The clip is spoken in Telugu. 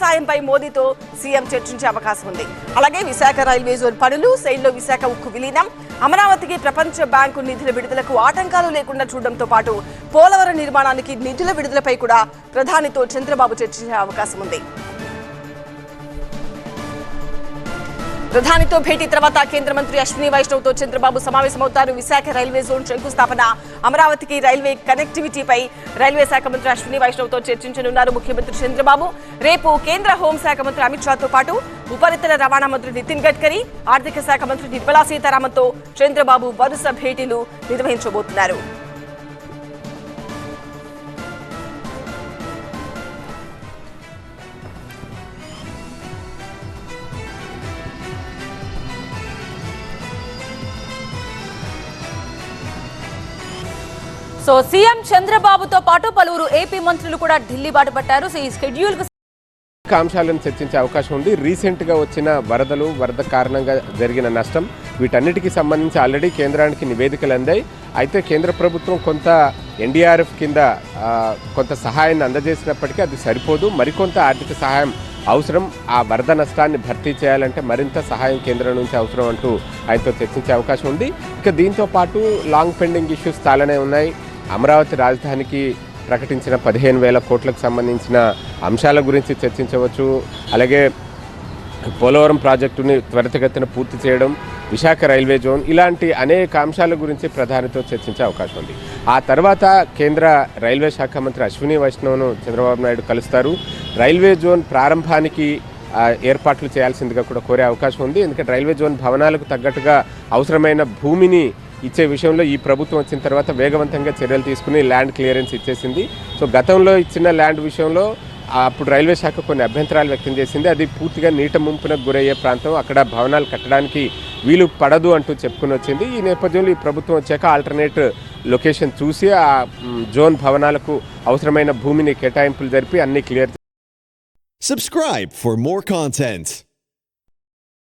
సహాయంపై మోదీతో సీఎం చర్చించే అవకాశం ఉంది. అలాగే విశాఖ రైల్వే జోన్ పనులు సెయిల్లో విశాఖ ఉక్కు విలీనం అమరావతికి ప్రపంచ బ్యాంకు నిధుల విడుదలకు ఆటంకాలు లేకుండా చూడడంతో పాటు పోలవరం నిర్మాణానికి నిధుల విడుదలపై కూడా ప్రధానితో చంద్రబాబు చర్చించే అవకాశం ఉంది. ప్రధానితో భేటీ తర్వాత కేంద్ర మంత్రి అశ్విని వైష్ణవ్తో చంద్రబాబు సమావేశమవుతారు. విశాఖ రైల్వే జోన్ శంకుస్థాపన. అమరావతికి రైల్వే కనెక్టివిటీపై రైల్వే శాఖ మంత్రి అశ్విని వైష్ణవ్తో చర్చించనున్నారు ముఖ్యమంత్రి చంద్రబాబు. రేపు కేంద్ర హోంశాఖ మంత్రి అమిత్ షాతో పాటు ఉపరితల రవాణా మంత్రి నితిన్ గడ్కరీ ఆర్థిక శాఖ మంత్రి నిర్మలా సీతారామన్తో చంద్రబాబు వరుస భేటీలు నిర్వహించబోతున్నారు. సో సీఎం చంద్రబాబుతో పాటు పలువురు ఏపీ మంత్రులు కూడా ఢిల్లీ బాట పట్టారు సో ఈ షెడ్యూల్ అంశాలను చర్చించే అవకాశం ఉంది. రీసెంట్గా వచ్చిన వరదలు వరద కారణంగా జరిగిన నష్టం వీటన్నిటికీ సంబంధించి ఆల్రెడీ కేంద్రానికి నివేదికలు అందాయి. అయితే కేంద్ర ప్రభుత్వం కొంత ఎన్డీఆర్ఎఫ్ కింద కొంత సహాయాన్ని అందజేసినప్పటికీ అది సరిపోదు. మరికొంత ఆర్థిక సహాయం అవసరం. ఆ వరద నష్టాన్ని భర్తీ చేయాలంటే మరింత సహాయం కేంద్రం నుంచి అవసరం అంటూ ఆయనతో చర్చించే అవకాశం ఉంది. ఇక దీంతో పాటు లాంగ్ పెండింగ్ ఇష్యూస్ చాలానే ఉన్నాయి. అమరావతి రాజధానికి ప్రకటించిన పదిహేను వేల కోట్లకు సంబంధించిన అంశాల గురించి చర్చించవచ్చు. అలాగే పోలవరం ప్రాజెక్టుని త్వరితగతిన పూర్తి చేయడం విశాఖ రైల్వే జోన్ ఇలాంటి అనేక అంశాల గురించి ప్రధానితో చర్చించే అవకాశం ఉంది. ఆ తర్వాత కేంద్ర రైల్వే శాఖ మంత్రి అశ్విని వైష్ణవ్ను చంద్రబాబు నాయుడు కలుస్తారు. రైల్వే జోన్ ప్రారంభానికి ఏర్పాట్లు చేయాల్సిందిగా కూడా కోరే అవకాశం ఉంది. ఎందుకంటే రైల్వే జోన్ భవనాలకు తగ్గట్టుగా అవసరమైన భూమిని ఇచ్చే విషయంలో ఈ ప్రభుత్వం వచ్చిన తర్వాత వేగవంతంగా చర్యలు తీసుకుని ల్యాండ్ క్లియరెన్స్ ఇచ్చేసింది. సో గతంలో ఇచ్చిన ల్యాండ్ విషయంలో అప్పుడు రైల్వే శాఖ కొన్ని అభ్యంతరాలు వ్యక్తం చేసింది. అది పూర్తిగా నీట ముంపునకు గురయ్యే ప్రాంతం. అక్కడ భవనాలు కట్టడానికి వీలు పడదు అంటూ చెప్పుకుని వచ్చింది. ఈ నేపథ్యంలో ఈ ప్రభుత్వం వచ్చాక ఆల్టర్నేట్ లొకేషన్ చూసి ఆ జోన్ భవనాలకు అవసరమైన భూమిని కేటాయింపులు జరిపి అన్ని clear Subscribe for more content.